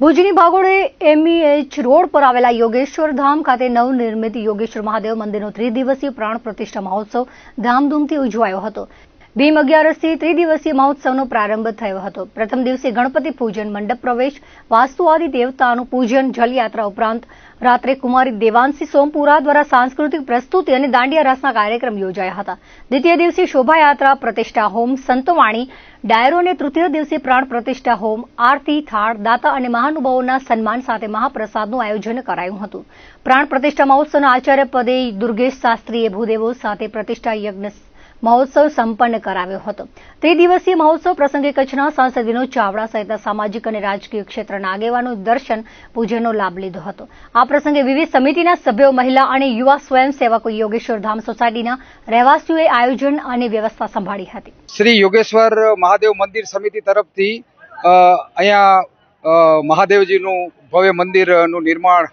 ભુજની ભાગોળે એમઈએચ રોડ પર આવેલા યોગેશ્વર ધામ ખાતે નવનિર્મિત યોગેશ્વર મહાદેવ મંદિરનો ત્રિદિવસીય પ્રાણ પ્રતિષ્ઠા મહોત્સવ ધામધૂમથી ઉજવાયો હતો. ભીમ અગિયારસથી ત્રિદિવસીય મહોત્સવનો પ્રારંભ થયો હતો. પ્રથમ દિવસે ગણપતિ પૂજન મંડપ પ્રવેશ, વાસ્તુ આદિ દેવતાનું પૂજન, જલયાત્રા ઉપરાંત રાત્રે કુમારી દેવાંશી સોમપુરા દ્વારા સાંસ્કૃતિક પ્રસ્તુતિ અને દાંડિયા રાસના કાર્યક્રમ યોજાયા હતા. દ્વિતીય દિવસે શોભાયાત્રા, પ્રતિષ્ઠા હોમ, સંતવાણી, ડાયરો અને તૃતીય દિવસે પ્રાણ પ્રતિષ્ઠા હોમ, આરતી, થાળ, દાતા અને મહાનુભાવોના સન્માન સાથે મહાપ્રસાદનું આયોજન કરાયું હતું. પ્રાણ પ્રતિષ્ઠા મહોત્સવના આચાર્ય પદે દુર્ગેશ શાસ્ત્રીએ ભૂદેવો સાથે પ્રતિષ્ઠા યજ્ઞ મહોત્સવ સંપન્ન કરાવ્યો હતો. તે દિવસીય મહોત્સવ પ્રસંગે કચ્છના સાંસદ વિનોદ ચાવડા સહિતના સામાજિક અને રાજકીય ક્ષેત્રના આગેવાનો દર્શન, પૂજનનો લાભ લીધો હતો. આ પ્રસંગે વિવિધ સમિતિના સભ્યો, મહિલા અને યુવા સ્વયંસેવકો યોગેશ્વર ધામ સોસાયટીના રહેવાસીઓએ આયોજન અને વ્યવસ્થા સંભાળી હતી. શ્રી યોગેશ્વર મહાદેવ મંદિર સમિતિ તરફથી અહીંયા મહાદેવજીનું ભવ્ય મંદિરનું નિર્માણ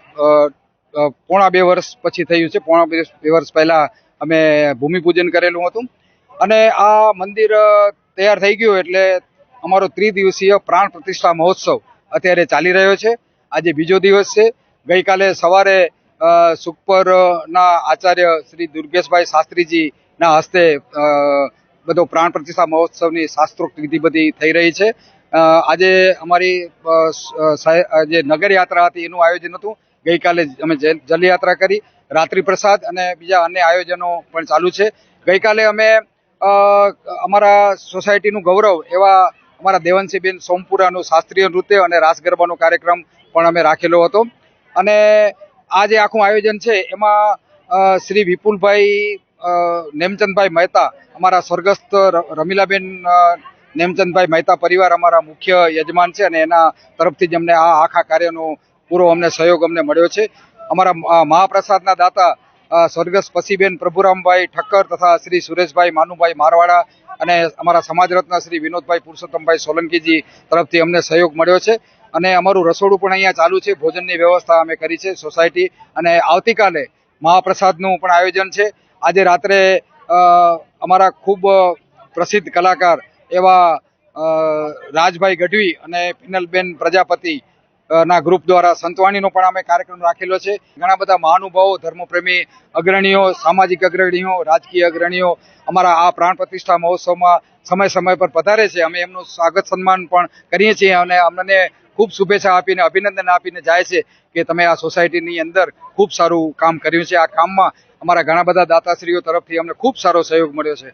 પોણા બે વર્ષ પછી થયું છે. પોણા બે વર્ષ પહેલા અમે ભૂમિપૂજન કરેલું હતું. અને આ મંદિર તૈયાર થઈ ગયું એટલે અમારો ત્રિદિવસીય પ્રાણ પ્રતિષ્ઠા મહોત્સવ અત્યારે ચાલી રહ્યો છે. આજે બીજો દિવસ છે. ગઈકાલે સવારે સુખપરના આચાર્ય શ્રી દુર્ગેશભાઈ શાસ્ત્રીજીના હસ્તે બધો પ્રાણ પ્રતિષ્ઠા મહોત્સવની શાસ્ત્રોક્ત વિધિ બધી થઈ રહી છે. આજે અમારી જે નગરયાત્રા હતી એનું આયોજન હતું. ગઈકાલે અમે જલયાત્રા કરી. રાત્રિ પ્રસાદ અને બીજા અન્ય આયોજનો પણ ચાલુ છે. ગઈકાલે અમે અમારા સોસાયટીનું ગૌરવ એવા અમારા દેવનસીબેન સોમપુરાનું શાસ્ત્રીય નૃત્ય અને રાસ ગરબાનો કાર્યક્રમ પણ અમે રાખેલો હતો. અને આ જે આખું આયોજન છે એમાં શ્રી વિપુલભાઈ નેમચંદભાઈ મહેતા, અમારા સ્વર્ગસ્થ રમીલાબેન નેમચંદભાઈ મહેતા પરિવાર અમારા મુખ્ય યજમાન છે અને એના તરફથી જ અમને આ આખા કાર્યનો પૂરો અમને સહયોગ અમને મળ્યો છે. અમારા મહાપ્રસાદના દાતા સ્વર્ગસ્થ પસીબેન પ્રભુરામભાઈ ઠક્કર તથા શ્રી સુરેશભાઈ માનુભાઈ મારવાડા અને અમારા સમાજ રત્ન શ્રી વિનોદભાઈ પુરુષોત્તમભાઈ સોલંકીજી તરફથી અમને સહયોગ મળ્યો છે. અને અમારું રસોડું પણ અહીંયા ચાલુ છે. ભોજનની વ્યવસ્થા અમે કરી છે સોસાયટી. અને આવતીકાલે મહાપ્રસાદનું પણ આયોજન છે. આજે રાત્રે અમારા ખૂબ પ્રસિદ્ધ કલાકાર એવા રાજભાઈ ગઢવી અને પિનલબેન પ્રજાપતિ ના ગ્રુપ દ્વારા સંતવાણીનો પણ અમે કાર્યક્રમ રાખેલો છે. ઘણા બધા મહાનુભાવો, ધર્મપ્રેમી અગ્રણીઓ, સામાજિક અગ્રણીઓ, રાજકીય અગ્રણીઓ અમારા આ પ્રાણ પ્રતિષ્ઠા મહોત્સવમાં સમય સમય પર પધારે છે. અમે એમનું સ્વાગત સન્માન પણ કરીએ છીએ અને અમને ખૂબ શુભેચ્છા આપીને, અભિનંદન આપીને જાય છે કે તમે આ સોસાયટીની અંદર ખૂબ સારું કામ કર્યું છે. આ કામમાં અમારા ઘણા બધા દાતાશ્રીઓ તરફથી અમને ખૂબ સારો સહયોગ મળ્યો છે.